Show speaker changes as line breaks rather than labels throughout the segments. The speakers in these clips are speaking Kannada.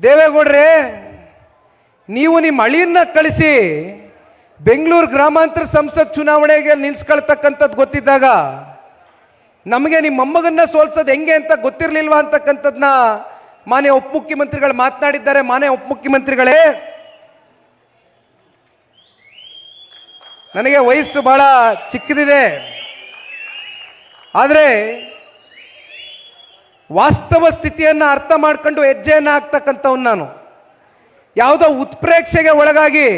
ದೇವೇಗೌಡ್ರೆ, ನೀವು ನಿಮ್ಮ ಅಳಿಯನ್ನ ಕಳಿಸಿ ಬೆಂಗಳೂರು ಗ್ರಾಮಾಂತರ ಸಂಸತ್ ಚುನಾವಣೆಗೆ ನಿಲ್ಸ್ಕೊಳ್ತಕ್ಕಂಥದ್ದು ಗೊತ್ತಿದ್ದಾಗ ನಮಗೆ ನಿಮ್ಮ ಮೊಮ್ಮಗನ್ನ ಸೋಲ್ಸೋದು ಹೆಂಗೆ ಅಂತ ಗೊತ್ತಿರಲಿಲ್ವಾ ಅಂತಕ್ಕಂಥದ್ದನ್ನ ಮಾನ್ಯ ಉಪಮುಖ್ಯಮಂತ್ರಿಗಳು ಮಾತನಾಡಿದ್ದಾರೆ. ಮಾನ್ಯ ಉಪಮುಖ್ಯಮಂತ್ರಿಗಳೇ ನನಗೆ ವಯಸ್ಸು ಬಹಳ ಚಿಕ್ಕದಿದೆ. ಆದರೆ ವಾಸ್ತವ ಸ್ಥಿತಿಯನ್ನು ಅರ್ಥ ಮಾಡ್ಕೊಂಡು ಹೆಜ್ಜೆಯನ್ನು ಹಾಕ್ತಕ್ಕಂಥವ್ನು ನಾನು. ಯಾವುದೋ ಉತ್ಪ್ರೇಕ್ಷೆಗೆ ಒಳಗಾಗಿ,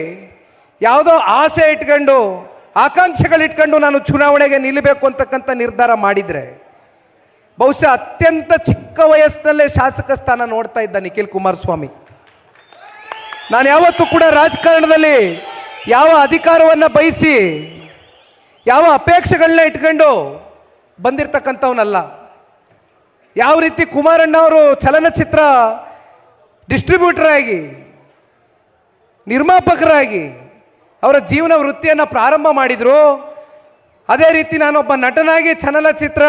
ಯಾವುದೋ ಆಸೆ ಇಟ್ಕೊಂಡು, ಆಕಾಂಕ್ಷೆಗಳಿಟ್ಕೊಂಡು ನಾನು ಚುನಾವಣೆಗೆ ನಿಲ್ಲಬೇಕು ಅಂತಕ್ಕಂಥ ನಿರ್ಧಾರ ಮಾಡಿದರೆ, ಬಹುಶಃ ಅತ್ಯಂತ ಚಿಕ್ಕ ವಯಸ್ಸಿನಲ್ಲೇ ಶಾಸಕ ಸ್ಥಾನ ನೋಡ್ತಾ ಇದ್ದ ನಿಖಿಲ್ ಕುಮಾರಸ್ವಾಮಿ. ನಾನು ಯಾವತ್ತೂ ಕೂಡ ರಾಜಕಾರಣದಲ್ಲಿ ಯಾವ ಅಧಿಕಾರವನ್ನು ಬಯಸಿ, ಯಾವ ಅಪೇಕ್ಷೆಗಳನ್ನ ಇಟ್ಕೊಂಡು ಬಂದಿರತಕ್ಕಂಥವನಲ್ಲ. ಯಾವ ರೀತಿ ಕುಮಾರಣ್ಣ ಅವರು ಚಲನಚಿತ್ರ ಡಿಸ್ಟ್ರಿಬ್ಯೂಟರ್ ಆಗಿ ನಿರ್ಮಾಪಕರಾಗಿ ಅವರ ಜೀವನ ವೃತ್ತಿಯನ್ನು ಪ್ರಾರಂಭ ಮಾಡಿದರು. ಅದೇ ರೀತಿ ನಾನೊಬ್ಬ ನಟನಾಗಿ ಚಲನಚಿತ್ರ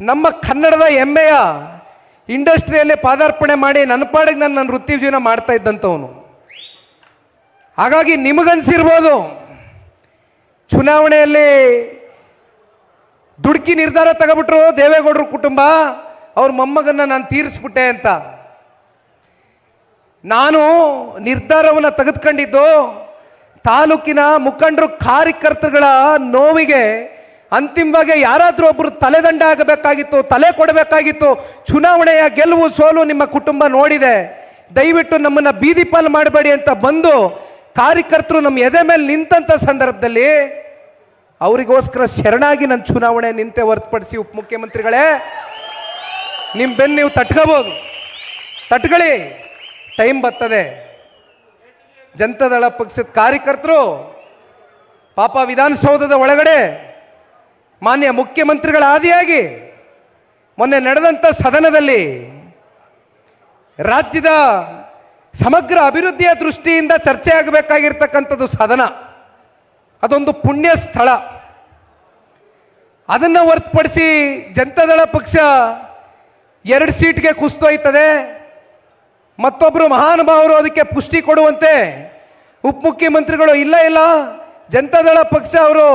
ನಮ್ಮ ಕನ್ನಡದ ಹೆಮ್ಮೆಯ ಇಂಡಸ್ಟ್ರಿಯಲ್ಲಿ ಪಾದಾರ್ಪಣೆ ಮಾಡಿ ನನ್ನ ಪಾಡಿಗೆ ನಾನು ನನ್ನ ವೃತ್ತಿ ಜೀವನ ಮಾಡ್ತಾ ಇದ್ದಂಥವನು. ಹಾಗಾಗಿ ನಿಮಗನ್ಸಿರ್ಬೋದು, ಚುನಾವಣೆಯಲ್ಲಿ ದುಡುಕಿ ನಿರ್ಧಾರ ತಗೋಬಿಟ್ರು ದೇವೇಗೌಡರ ಕುಟುಂಬ. ಅವ್ರ ಮೊಮ್ಮಗನ್ನ ನಾನು ತೀರಿಸ್ಬಿಟ್ಟೆ ಅಂತ. ನಾನು ನಿರ್ಧಾರವನ್ನು ತೆಗೆದುಕೊಂಡಿದ್ದು ತಾಲೂಕಿನ ಮುಖಂಡರು ಕಾರ್ಯಕರ್ತರುಗಳ ನೋವಿಗೆ ಅಂತಿಮವಾಗಿ ಯಾರಾದರೂ ಒಬ್ಬರು ತಲೆದಂಡ ಆಗಬೇಕಾಗಿತ್ತು, ತಲೆ ಕೊಡಬೇಕಾಗಿತ್ತು, ಚುನಾವಣೆಯ ಗೆಲುವು ಸೋಲು ನಿಮ್ಮ ಕುಟುಂಬ ನೋಡಿದೆ. ದಯವಿಟ್ಟು ನಮ್ಮನ್ನು ಬೀದಿ ಪಾಲು ಮಾಡಬೇಡಿ ಅಂತ ಬಂದು ಕಾರ್ಯಕರ್ತರು ನಮ್ಮ ಎದೆ ಮೇಲೆ ನಿಂತಂಥ ಸಂದರ್ಭದಲ್ಲಿ ಅವರಿಗೋಸ್ಕರ ಶರಣಾಗಿ ನಾನು ಚುನಾವಣೆ ನಿಂತೆ ಹೊರತುಪಡಿಸಿ ಉಪಮುಖ್ಯಮಂತ್ರಿಗಳೇ ನಿಮ್ಮ ಬೆನ್ನು ನೀವು ತಟ್ಕೋಬೋದು. ತಟ್ಕೊಳ್ಳಿ. ಟೈಮ್ ಬರ್ತದೆ. ಜನತಾದಳ ಪಕ್ಷದ ಕಾರ್ಯಕರ್ತರು, ಪಾಪ ವಿಧಾನಸೌಧದ ಒಳಗಡೆ ಮಾನ್ಯ ಮುಖ್ಯಮಂತ್ರಿಗಳ ಆದಿಯಾಗಿ ಮೊನ್ನೆ ನಡೆದಂಥ ಸದನದಲ್ಲಿ ರಾಜ್ಯದ ಸಮಗ್ರ ಅಭಿವೃದ್ಧಿಯ ದೃಷ್ಟಿಯಿಂದ ಚರ್ಚೆ ಆಗಬೇಕಾಗಿರ್ತಕ್ಕಂಥದ್ದು ಸದನ. ಅದೊಂದು ಪುಣ್ಯ ಸ್ಥಳ. ಅದನ್ನು ಹೊರತುಪಡಿಸಿ ಜನತಾದಳ ಪಕ್ಷ ಎರಡು ಸೀಟ್ಗೆ ಕುಸ್ತೋಯ್ತದೆ ಮತ್ತೊಬ್ಬರು ಮಹಾನುಭಾವರು ಅದಕ್ಕೆ ಪುಷ್ಟಿ ಕೊಡುವಂತೆ ಉಪಮುಖ್ಯಮಂತ್ರಿಗಳು ಇಲ್ಲ ಇಲ್ಲ ಜನತಾದಳ ಪಕ್ಷ ಅವರು